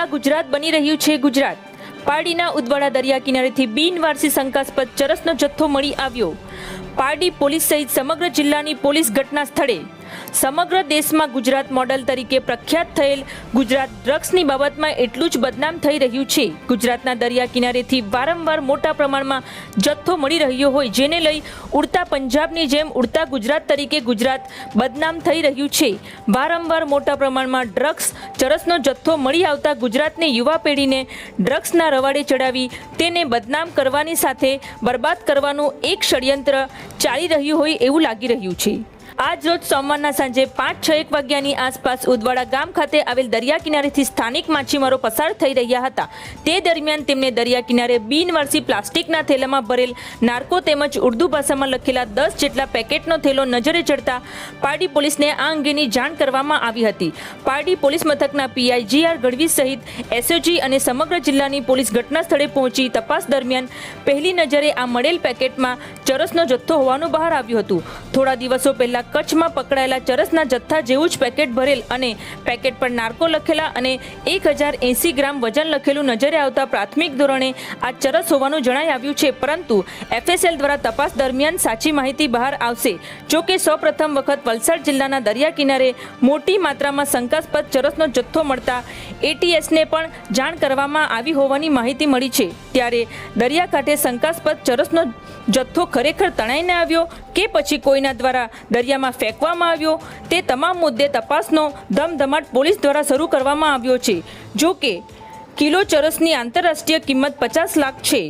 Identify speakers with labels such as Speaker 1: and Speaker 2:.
Speaker 1: ઉડતા ગુજરાત બની રહ્યું છે ગુજરાત. પારડીના ઉદવાડા દરિયા કિનારેથી બિનવારસી શંકાસ્પદ ચરસનો જથ્થો મળી આવ્યો. પારડી પોલીસ સહિત સમગ્ર જિલ્લાની પોલીસ ઘટના સ્થળે સમગ્ર દેશમાં ગુજરાત મોડલ તરીકે પ્રખ્યાત થયેલ ગુજરાત ડ્રગ્સની બાબતમાં એટલું જ બદનામ થઈ રહ્યું છે. ગુજરાતના દરિયા કિનારેથી વારંવાર મોટા પ્રમાણમાં જથ્થો મળી રહ્યો હોય જેને લઈ ઉડતા પંજાબની જેમ ઉડતા ગુજરાત તરીકે ગુજરાત બદનામ થઈ રહ્યું છે. વારંવાર મોટા પ્રમાણમાં ડ્રગ્સ, ચરસનો જથ્થો મળી આવતા ગુજરાતની યુવા પેઢીને ડ્રગ્સના રવાડે ચડાવી તેને બદનામ કરવાની સાથે બરબાદ કરવાનું એક ષડયંત્ર ચાલી રહ્યું હોય એવું લાગી રહ્યું છે. આજ રોજ સોમવારના સાંજે પાંચ, છ, એક વાગ્યાની આસપાસ ઉદવાડા ગામ ખાતે આવેલ દરિયા કિનારેથી સ્થાનિક માછીમારો પસાર થઈ રહ્યા હતા. તે દરમિયાન તેમને દરિયા કિનારે બિનવારસી પ્લાસ્ટિકના થેલામાં ભરેલ નાર્કો તેમજ ઉર્દુ ભાષામાં લખેલા દસ જેટલા પેકેટનો થેલો નજરે ચડતા પારડી પોલીસને આ અંગેની જાણ કરવામાં આવી હતી. પારડી પોલીસ મથકના પીઆઈ જી આર ગઢવી સહિત એસઓજી અને સમગ્ર જિલ્લાની પોલીસ ઘટના સ્થળે પહોંચી તપાસ દરમિયાન પહેલી નજરે આ મળેલ પેકેટમાં ચરસનો જથ્થો હોવાનું બહાર આવ્યું હતું. થોડા દિવસો પહેલા કચ્છમાં પકડાયેલા ચરસના જથ્થા જેવું જ પેકેટ ભરેલ અને પેકેટ પર નાર્કો લખેલા અને એક હજાર એંસી ગ્રામ વજન લખેલું નજરે આવતા પ્રાથમિક ધોરણે આ ચરસ હોવાનું જણાઈ આવ્યું છે. પરંતુ એફએસએલ દ્વારા તપાસ દરમિયાન સાચી માહિતી બહાર આવશે. જો કે સૌપ્રથમ વખત વલસાડ જિલ્લાના દરિયા કિનારે મોટી માત્રામાં શંકાસ્પદ ચરસનો જથ્થો મળતા એટીએસને પણ જાણ કરવામાં આવી હોવાની માહિતી મળી છે. ત્યારે દરિયાકાંઠે શંકાસ્પદ ચરસનો જથ્થો ખરેખર તણાઈને આવ્યો કે પછી કોઈના દ્વારા દરિયામાં ફેંકવામાં આવ્યો તે તમામ મુદ્દે તપાસનો ધમધમાટ પોલીસ દ્વારા શરૂ કરવામાં આવ્યો છે. જો કે, કિલો ચરસની આંતરરાષ્ટ્રીય કિંમત પચાસ લાખ છે.